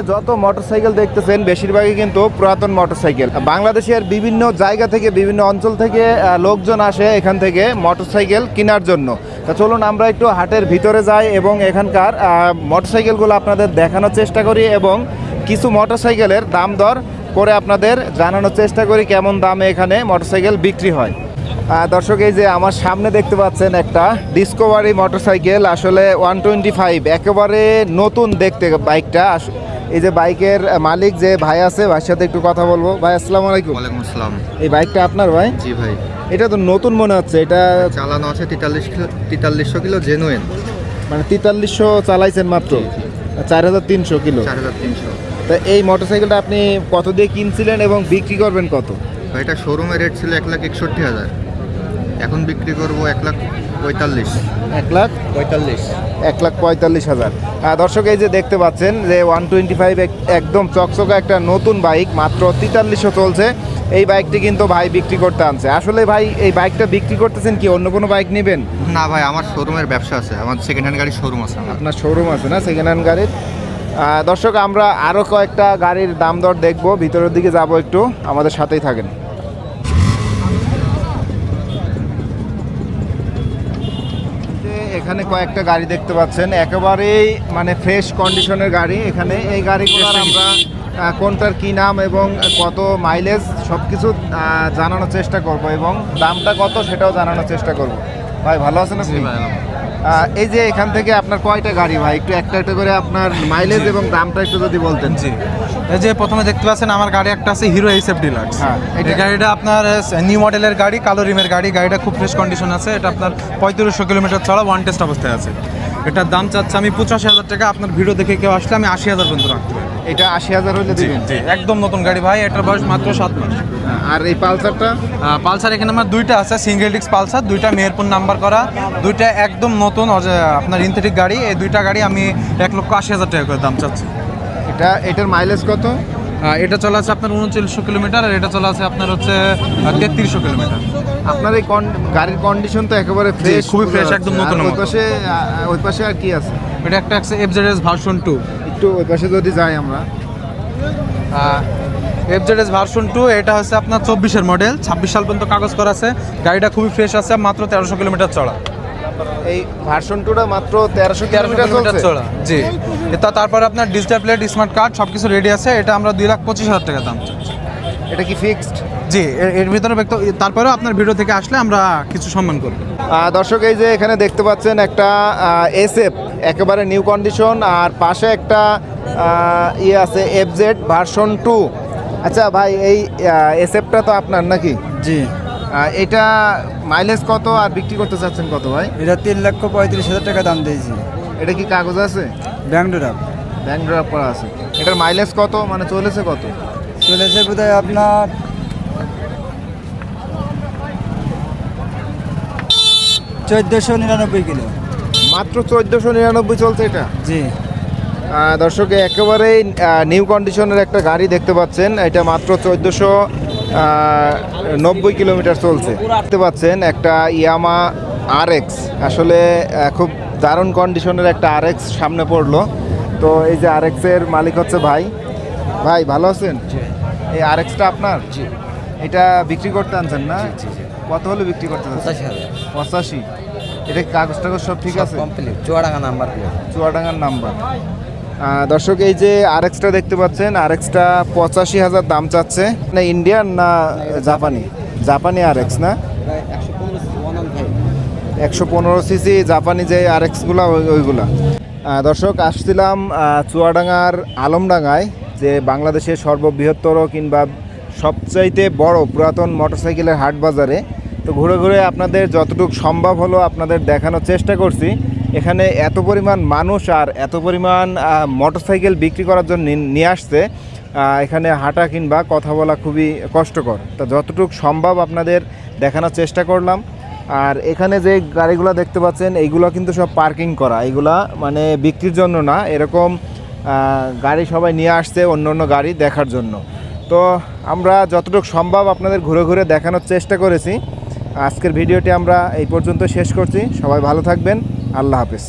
এখানে যত মোটরসাইকেল দেখতেছেন, বেশিরভাগই কিন্তু পুরাতন মোটরসাইকেল। বাংলাদেশের বিভিন্ন জায়গা থেকে, বিভিন্ন অঞ্চল থেকে লোকজন আসে এখান থেকে মোটরসাইকেল কেনার জন্য। তা চলুন আমরা একটু হাটের ভিতরে যাই এবং এখানকার মোটরসাইকেলগুলো আপনাদের দেখানোর চেষ্টা করি এবং কিছু মোটরসাইকেলের দাম দর করে আপনাদের জানানোর চেষ্টা করি কেমন দামে এখানে মোটরসাইকেল বিক্রি হয়। দর্শক, এই যে আমার সামনে দেখতে পাচ্ছেন একটা ডিসকভারি মোটরসাইকেল, আসলে ওয়ান টোয়েন্টি ফাইভ, একেবারে নতুন দেখতে বাইকটা। এই যে বাইকের মালিক যে ভাই আছে ভাইয়ের সাথে একটু কথা বলব। ভাই আসসালামু আলাইকুম। ওয়ালাইকুম আসসালাম। এই বাইকটা আপনার ভাই? জি ভাই। এটা তো নতুন মনে হচ্ছে এটা চালানো আছে তেতাল্লিশ কিলো তেতাল্লিশশো কিলো জেনুয়েন মানে তেতাল্লিশশো চালাইছেন মাত্র? চার হাজার তিনশো কিলো? চার হাজার তিনশো। তা এই মোটরসাইকেলটা আপনি কত দিয়ে কিনছিলেন এবং বিক্রি করবেন কত? এটা শোরুমের রেট ছিল এক লাখ একষট্টি হাজার। এখন বিক্রি করব এক লাখ পঁয়তাল্লিশ। এক লাখ পঁয়তাল্লিশ। এক লাখ পঁয়তাল্লিশ হাজার। আহ, দর্শক এই যে দেখতে পাচ্ছেন যে ওয়ান টোয়েন্টি ফাইভ একদম চকচকে একটা নতুন বাইক মাত্র তেতাল্লিশশো চলছে। এই বাইকটি কিন্তু ভাই বিক্রি করতে আনছে। আসলে ভাই এই বাইকটা বিক্রি করতেছেন কি? অন্য কোনো বাইক নেবেন? না ভাই আমার শোরুমের ব্যবসা আছে। আমার সেকেন্ড হ্যান্ড গাড়ির শোরুম আছে আপনার শোরুম আছে না সেকেন্ড হ্যান্ড গাড়ির? দর্শক আমরা আরও কয়েকটা গাড়ির দাম দর দেখব। ভিতরের দিকে যাব একটু। আমাদের সাথেই থাকেন যে এখানে কয়েকটা গাড়ি দেখতে পাচ্ছেন। একেবারেই মানে ফ্রেশ কন্ডিশনের গাড়ি। এখানে এই গাড়িগুলোর আমরা কোনটার কি নাম এবং কত মাইলেজ সব কিছু জানানোর চেষ্টা করব এবং দামটা কত সেটাও জানানোর চেষ্টা করব। ভাই ভালো আছে। না এই যে এখান থেকে আপনার কয়টা গাড়ি ভাই? একটু একটা একটা করে আপনার মাইলেজ এবং দামটা একটু যদি বলতেন। জি। এই যে প্রথমে দেখতে পাচ্ছেন আমার গাড়ি একটা আছে হিরো এইসএফ ডিলাক্স হ্যাঁ, এই গাড়িটা আপনার নিউ মডেলের গাড়ি কালো রিমের গাড়ি। গাড়িটা খুব ফ্রেশ কন্ডিশন আছে। এটা আপনার পঁয়ত্রিশশো কিলোমিটার চলা ওয়ান টেস্ট অবস্থায় আছে। এটার দাম চাচ্ছে আমি পঁচাশি হাজার টাকা। আপনার ভিডিও দেখে কেউ আসলে আমি আশি হাজার পর্যন্ত রাখতে পারি। এটা আশি হাজার হলে দিবেন? একদম নতুন গাড়ি ভাই এটার বয়স মাত্র সাত মাস। আর এই পালসারটা? পালসার এখানে আমার দুইটা আছে সিঙ্গেল ডিক্স পালসার দুইটা মেহেরপুর নাম্বার করা দুইটা একদম নতুন আপনার ইনথেটিক গাড়ি। এই দুইটা গাড়ি আমি এক লক্ষ আশি হাজার টাকা করে দাম চাচ্ছি। এটা এটার মাইলেজ কত? এটা চলা আছে আপনার উনচল্লিশশো কিলোমিটার আর এটা চলা আছে আপনার হচ্ছে তেত্রিশশো কিলোমিটার। আপনার এই গাড়ির কন্ডিশন তো একেবারে ফ্রেশ খুবই ফ্রেশ একদম নতুন ওই পাশে ওই পাশে আর কি আছে? এটা একটা আছে এফজেডএস ভার্সন টু একটু ওই পাশে যদি যাই আমরা। এফজেডএস ভার্সন টু এটা হচ্ছে আপনার চব্বিশের মডেল ছাব্বিশ সাল পর্যন্ত কাগজ করা আছে। গাড়িটা খুবই ফ্রেশ আছে মাত্র তেরোশো কিলোমিটার চড়া। এই ভার্সন টুটা মাত্র তেরোশো তেরোশো কিলোমিটার জি। এটা তারপরে আপনার ডিজিটাল প্লেট স্মার্ট কার্ড সব কিছু রেডি আছে। এটা আমরা দুই লাখ পঁচিশ হাজার টাকা দাম এটা কি ফিক্সড জি এর- ভিতরে ব্যক্ত- তারপরেও আপনার ভিডিও থেকে আসলে আমরা কিছু সম্মান করব। দর্শক এই যে এখানে দেখতে পাচ্ছেন একটা এসএফ একেবারে নিউ কন্ডিশন আর পাশে একটা ইয়ে আছে এফজেড ভার্সন টু আচ্ছা ভাই এই এসএফটা তো আপনার নাকি? জি। এটা মাইলেজ কত আর বিক্রি করতে চাচ্ছেন কত ভাই? এটা তিন লক্ষ পঁয়ত্রিশ হাজার টাকা দাম দিয়েছি। এটা কি কাগজ আছে? ব্যাংক ড্রাফ ব্যাংক ড্রাফট করা আছে। এটার মাইলেজ কত? মানে চলেছে কত? চলেছে বোধহয় আপনার চোদ্দোশো নিরানব্বই কিলো। মাত্র চোদ্দোশো নিরানব্বই চলছে এটা? জি। দর্শক একেবারেই নিউ কন্ডিশনের একটা গাড়ি দেখতে পাচ্ছেন। এটা মাত্র চোদ্দোশো নব্বই কিলোমিটার চলছে। দেখতে পাচ্ছেন একটা ইয়ামা আর আসলে খুব দারুণ কন্ডিশনের একটা আর সামনে পড়ল। তো এই যে আর এক্সের মালিক হচ্ছে ভাই। ভাই ভালো আছেন? এই আর এক্সটা আপনার? এটা বিক্রি করতে আনছেন না? কত হলে বিক্রি করতে আনছেন? পঁচাশি এটা কাগজ টাগজ সব ঠিক আছে? কমপ্লিট চুয়াডাঙ্গা নাম্বার চুয়াডাঙ্গার নাম্বার। দর্শক, এই যে আর এক্সটা দেখতে পাচ্ছেন আর এক্সটা পঁচাশি হাজার দাম চাচ্ছে। না ইন্ডিয়ান না জাপানি জাপানি আর এক্স না? একশো পনেরো সিসি জাপানি যে আর এক্সগুলো ওইগুলা। দর্শক, আসছিলাম চুয়াডাঙ্গার আলমডাঙ্গায়, যে বাংলাদেশের সর্ববৃহত্তর কিংবা সবচাইতে বড় পুরাতন মোটরসাইকেলের হাট বাজারে। তো ঘুরে ঘুরে আপনাদের যতটুকু সম্ভব হলো আপনাদের দেখানোর চেষ্টা করছি। এখানে এত পরিমাণ মানুষ আর এত পরিমাণ মোটরসাইকেল বিক্রি করার জন্য নিয়ে আসছে এখানে হাঁটা কিংবা কথা বলা খুবই কষ্টকর। তা যতটুকু সম্ভব আপনাদের দেখানোর চেষ্টা করলাম। আর এখানে যে গাড়িগুলো দেখতে পাচ্ছেন এইগুলো কিন্তু সব পার্কিং করা। এইগুলা মানে বিক্রির জন্য না, এরকম গাড়ি সবাই নিয়ে আসছে অন্য অন্য গাড়ি দেখার জন্য। তো আমরা যতটুকু সম্ভব আপনাদের ঘুরে ঘুরে দেখানোর চেষ্টা করেছি। আজকের ভিডিওটি আমরা এই পর্যন্ত শেষ করছি। সবাই ভালো থাকবেন। আল্লাহ হাফেজ